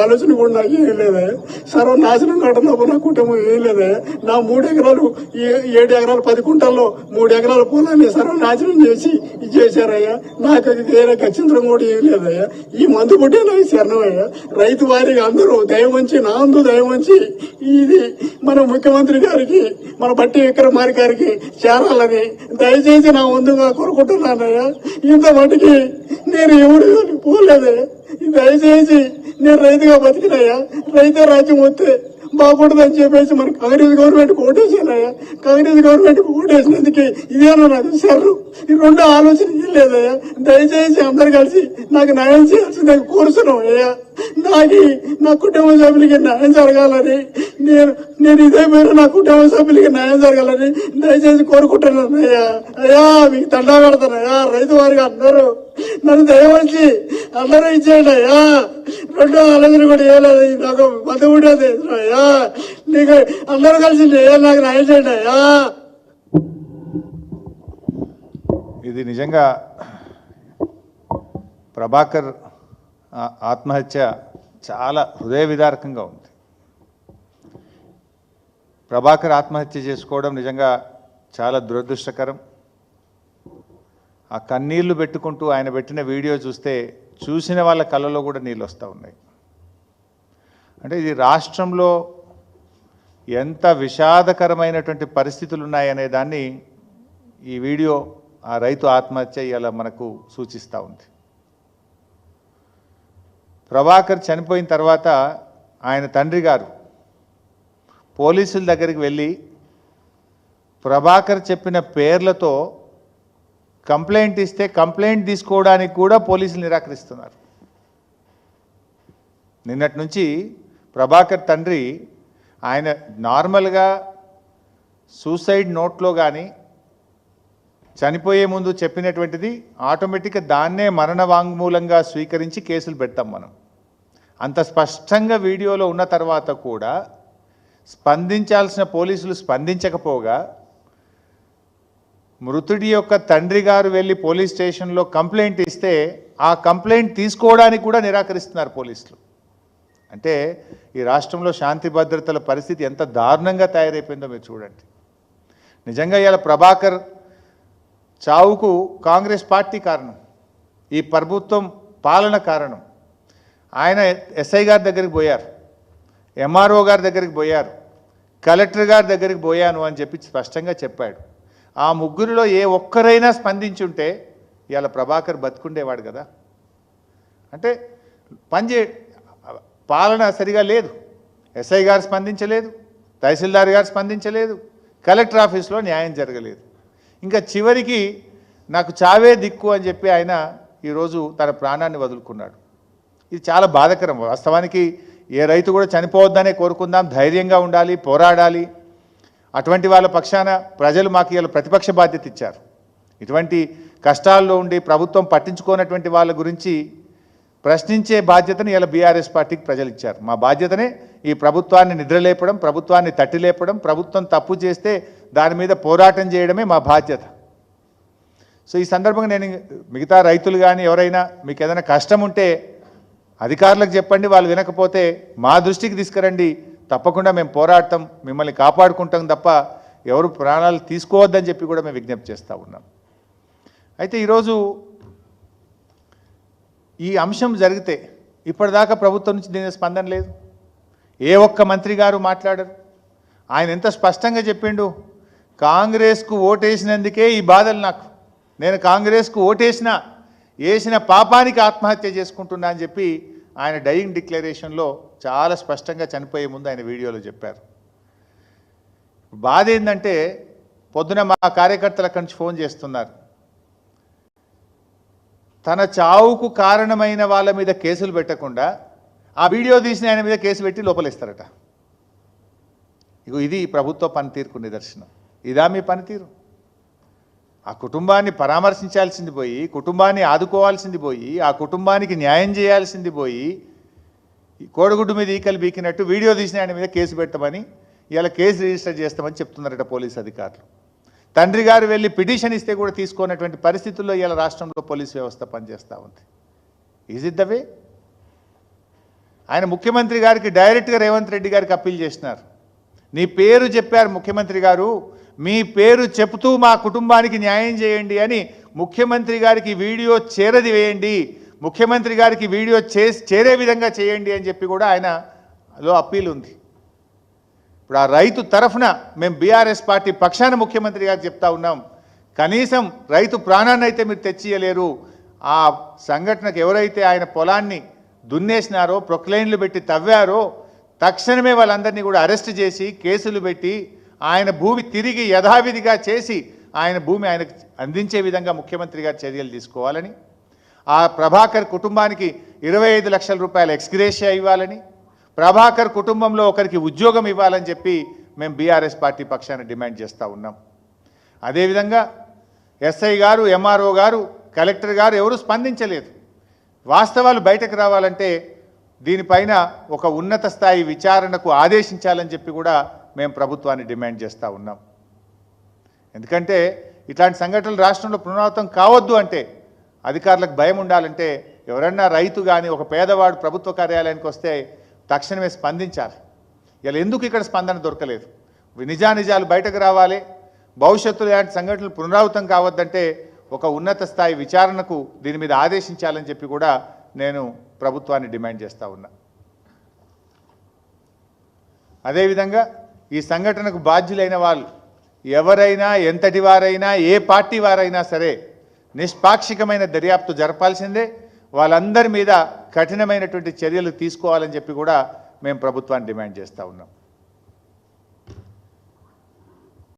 ఆలోచన కూడా నాకు ఏం లేదే. సర్వనాశనం కావడం తప్ప నా కుటుంబం ఏం లేదే. నా మూడు ఎకరాలు ఏ- ఏడు ఎకరాలు పది కుంటల్లో మూడు ఎకరాల పొలాన్ని సర్వనాశనం చేసి ఇది చేశారయ్యా నాకు అది వేరే గచ్చించడం కూడా ఏం లేదయ్యా. ఈ మందు పుట్టే నాకు శరణమయ్యా. రైతు వారికి అందరూ దయవంచి నా అందు దయవంచి ఇది మన ముఖ్యమంత్రి గారికి మన బట్టి విక్రమారి గారికి చేరాలని దయచేసి నా ముందుగా కోరుకుంటున్నానయ్యా. ఇంత మటుకి నేను ఎవరు పోలేదే. దయచేసి నేను రైతుగా బతికినాయా? రైతే రాజ్యం వస్తే బాగుండదని చెప్పేసి మరి కాంగ్రెస్ గవర్నమెంట్ ఓటేసానయ్యా కాంగ్రెస్ గవర్నమెంట్ ఓటేసినందుకే ఇదేనా నాకు సర్రు ఈ రెండు ఆలోచన ఏం లేదయ్యా. దయచేసి అందరు కలిసి నాకు న్యాయం చేయాల్సిందని కోరుతున్నాం అయ్యా. నాకు నా కుటుంబ సభ్యులకి న్యాయం జరగాలని నేను నేను ఇదే మీరు నా కుటుంబ సభ్యులకి న్యాయం జరగాలని దయచేసి కోరుకుంటున్నాను అయ్యా. అయ్యా మీకు తండా పెడతానయ్యా రైతు వారికి అందరూ నన్ను దయవచ్చి అందరూ ఇచ్చేయండి అయ్యా. రెండో ఆలోచన కూడా ఏలేదు నాకు బతుకుంటే అయ్యా. నీకు అందరూ కలిసి నాకు న్యాయం చేయండి అయ్యా. ఇది నిజంగా ప్రభాకర్ ఆత్మహత్య చాలా హృదయ విదారకంగా ఉంది. ప్రభాకర్ ఆత్మహత్య చేసుకోవడం నిజంగా చాలా దురదృష్టకరం. ఆ కన్నీళ్ళు పెట్టుకుంటూ ఆయన పెట్టిన వీడియో చూస్తే చూసిన వాళ్ళ కళ్ళలో కూడా నీళ్ళు వస్తూ ఉన్నాయి. అంటే ఇది రాష్ట్రంలో ఎంత విషాదకరమైనటువంటి పరిస్థితులు ఉన్నాయనే దాన్ని ఈ వీడియో ఆ రైతు ఆత్మహత్య ఇలా మనకు సూచిస్తూ ఉంది. ప్రభాకర్ చనిపోయిన తర్వాత ఆయన తండ్రి గారు పోలీసుల దగ్గరికి వెళ్ళి ప్రభాకర్ చెప్పిన పేర్లతో కంప్లైంట్ ఇస్తే కంప్లైంట్ తీసుకోవడానికి కూడా పోలీసులు నిరాకరిస్తున్నారు. నిన్నటి నుంచి ప్రభాకర్ తండ్రి ఆయన నార్మల్గా సూసైడ్ నోట్లో కానీ చనిపోయే ముందు చెప్పినటువంటిది ఆటోమేటిక్గా దాన్నే మరణ వాంగ్మూలంగా స్వీకరించి కేసులు పెడతాం మనం. అంత స్పష్టంగా వీడియోలో ఉన్న తర్వాత కూడా స్పందించాల్సిన పోలీసులు స్పందించకపోగా మృతుడి యొక్క తండ్రి గారు వెళ్ళి పోలీస్ స్టేషన్లో కంప్లైంట్ ఇస్తే ఆ కంప్లైంట్ తీసుకోవడానికి కూడా నిరాకరిస్తున్నారు పోలీసులు. అంటే ఈ రాష్ట్రంలో శాంతి భద్రతల పరిస్థితి ఎంత దారుణంగా తయారైపోయిందో మీరు చూడండి. నిజంగా ఇవాళ ప్రభాకర్ చావుకు కాంగ్రెస్ పార్టీ కారణం ఈ ప్రభుత్వం పాలన కారణం. ఆయన ఎస్ఐ గారి దగ్గరికి పోయారు ఎంఆర్ఓ గారి దగ్గరికి పోయారు కలెక్టర్ గారి దగ్గరికి పోయాను అని చెప్పి స్పష్టంగా చెప్పాడు. ఆ ముగ్గురిలో ఏ ఒక్కరైనా స్పందించుంటే ఇవాళ ప్రభాకర్ బతుకుండేవాడు కదా. అంటే పనిచే పాలన సరిగా లేదు ఎస్ఐ గారు స్పందించలేదు తహసీల్దార్ గారు స్పందించలేదు కలెక్టర్ ఆఫీస్లో న్యాయం జరగలేదు. ఇంకా చివరికి నాకు చావే దిక్కు అని చెప్పి ఆయన ఈరోజు తన ప్రాణాన్ని వదులుకున్నాడు. ఇది చాలా బాధకరం. వాస్తవానికి ఏ రైతు కూడా చనిపోవద్దనే కోరుకుందాం ధైర్యంగా ఉండాలి పోరాడాలి. అటువంటి వాళ్ళ పక్షాన ప్రజలు మాకు ఇలా ప్రతిపక్ష బాధ్యత ఇచ్చారు. ఇటువంటి కష్టాల్లో ఉండి ప్రభుత్వం పట్టించుకోనటువంటి వాళ్ళ గురించి ప్రశ్నించే బాధ్యతని ఇలా బీఆర్ఎస్ పార్టీకి ప్రజలు ఇచ్చారు. మా బాధ్యతనే ఈ ప్రభుత్వాన్ని నిద్రలేపడం ప్రభుత్వాన్ని తట్టిలేపడం ప్రభుత్వం తప్పు చేస్తే దాని మీద పోరాటం చేయడమే మా బాధ్యత. సో ఈ సందర్భంగా నేను మిగతా రైతులు కానీ ఎవరైనా మీకు ఏదైనా కష్టం ఉంటే అధికారులకు చెప్పండి వాళ్ళు వినకపోతే మా దృష్టికి తీసుకురండి. తప్పకుండా మేము పోరాడతాం మిమ్మల్ని కాపాడుకుంటాం తప్ప ఎవరు ప్రాణాలు తీసుకోవద్దని చెప్పి కూడా మేము విజ్ఞప్తి చేస్తూ ఉన్నాం. అయితే ఈరోజు ఈ అంశం జరిగితే ఇప్పటిదాకా ప్రభుత్వం నుంచి దీని స్పందన లేదు. ఏ ఒక్క మంత్రి గారు మాట్లాడరు. ఆయన ఎంత స్పష్టంగా చెప్పిండు? కాంగ్రెస్కు ఓటేసినందుకే ఈ బాధలు నాకు. నేను కాంగ్రెస్కు ఓటేసిన వేసిన పాపానికి ఆత్మహత్య చేసుకుంటున్నా అని చెప్పి ఆయన డయింగ్ డిక్లరేషన్లో చాలా స్పష్టంగా చనిపోయే ముందు ఆయన వీడియోలో చెప్పారు. బాధ ఏంటంటే పొద్దున మా కార్యకర్తల కంచి నుంచి ఫోన్ చేస్తున్నారు. తన చావుకు కారణమైన వాళ్ళ మీద కేసులు పెట్టకుండా ఆ వీడియో తీసిన ఆయన మీద కేసు పెట్టి లోపలిస్తారట. ఇగో ఇది ప్రభుత్వ పనితీరుకు నిదర్శనం. ఇదా మీ పనితీరు. ఆ కుటుంబాన్ని పరామర్శించాల్సింది పోయి కుటుంబాన్ని ఆదుకోవాల్సింది పోయి ఆ కుటుంబానికి న్యాయం చేయాల్సింది పోయి ఈ కోడిగుడ్డు మీద ఈకలు బీకినట్టు వీడియో తీసిన ఆయన మీద కేసు పెట్టమని ఇలా కేసు రిజిస్టర్ చేస్తామని చెప్తున్నారట పోలీస్ అధికారులు. తండ్రి గారు వెళ్ళి పిటిషన్ ఇస్తే కూడా తీసుకున్నటువంటి పరిస్థితుల్లో ఇలా రాష్ట్రంలో పోలీస్ వ్యవస్థ పనిచేస్తూ ఉంది. ఈజ్ ఇట్ ద వే ఆయన ముఖ్యమంత్రి గారికి డైరెక్ట్గా రేవంత్ రెడ్డి గారికి అప్పీల్ చేసినారు. నీ పేరు చెప్పారు ముఖ్యమంత్రి గారు మీ పేరు చెబుతూ మా కుటుంబానికి న్యాయం చేయండి అని ముఖ్యమంత్రి గారికి వీడియో చేరది వేయండి. ముఖ్యమంత్రి గారికి వీడియో చే చేరే విధంగా చేయండి అని చెప్పి కూడా ఆయనలో అప్పీల్ ఉంది. ఇప్పుడు ఆ రైతు తరఫున మేము బీఆర్ఎస్ పార్టీ పక్షాన ముఖ్యమంత్రి గారికి చెప్తా ఉన్నాం. కనీసం రైతు ప్రాణాన్ని అయితే మీరు తెచ్చియలేరు. ఆ సంఘటనకు ఎవరైతే ఆయన పొలాన్ని దున్నేసినారో ప్రొక్లైన్లు పెట్టి తవ్వారో తక్షణమే వాళ్ళందరినీ కూడా అరెస్ట్ చేసి కేసులు పెట్టి ఆయన భూమి తిరిగి యథావిధిగా చేసి ఆయన భూమి ఆయనకు అందించే విధంగా ముఖ్యమంత్రి గారు చర్యలు తీసుకోవాలని ఆ ప్రభాకర్ కుటుంబానికి ఇరవై ఐదు లక్షల రూపాయల ఎక్స్గ్రేషియా ఇవ్వాలని ప్రభాకర్ కుటుంబంలో ఒకరికి ఉద్యోగం ఇవ్వాలని చెప్పి మేము బీఆర్ఎస్ పార్టీ పక్షాన డిమాండ్ చేస్తూ ఉన్నాం. అదేవిధంగా ఎస్ఐ గారు ఎంఆర్ఓ గారు కలెక్టర్ గారు ఎవరూ స్పందించలేదు. వాస్తవాలు బయటకు రావాలంటే దీనిపైన ఒక ఉన్నత స్థాయి విచారణకు ఆదేశించాలని చెప్పి కూడా మేము ప్రభుత్వాన్ని డిమాండ్ చేస్తూ ఉన్నాం. ఎందుకంటే ఇట్లాంటి సంఘటనలు రాష్ట్రంలో పునరావృతం కావద్దు అంటే అధికారులకు భయం ఉండాలంటే ఎవరన్నా రైతు కానీ ఒక పేదవాడు ప్రభుత్వ కార్యాలయానికి వస్తే తక్షణమే స్పందించాలి. ఇలా ఎందుకు ఇక్కడ స్పందన దొరకలేదు? నిజానిజాలు బయటకు రావాలి. భవిష్యత్తులో ఇలాంటి సంఘటనలు పునరావృతం కావద్దంటే ఒక ఉన్నత స్థాయి విచారణకు దీని మీద ఆదేశించాలని చెప్పి కూడా నేను ప్రభుత్వాన్ని డిమాండ్ చేస్తూ ఉన్నా. అదేవిధంగా ఈ సంఘటనకు బాధ్యులైన వాళ్ళు. ఎవరైనా ఎంతటి వారైనా ఏ పార్టీ వారైనా సరే నిష్పాక్షికమైన దర్యాప్తు జరపాల్సిందే. వాళ్ళందరి మీద కఠినమైనటువంటి చర్యలు తీసుకోవాలని చెప్పి కూడా మేము ప్రభుత్వాన్ని డిమాండ్ చేస్తూ ఉన్నాం.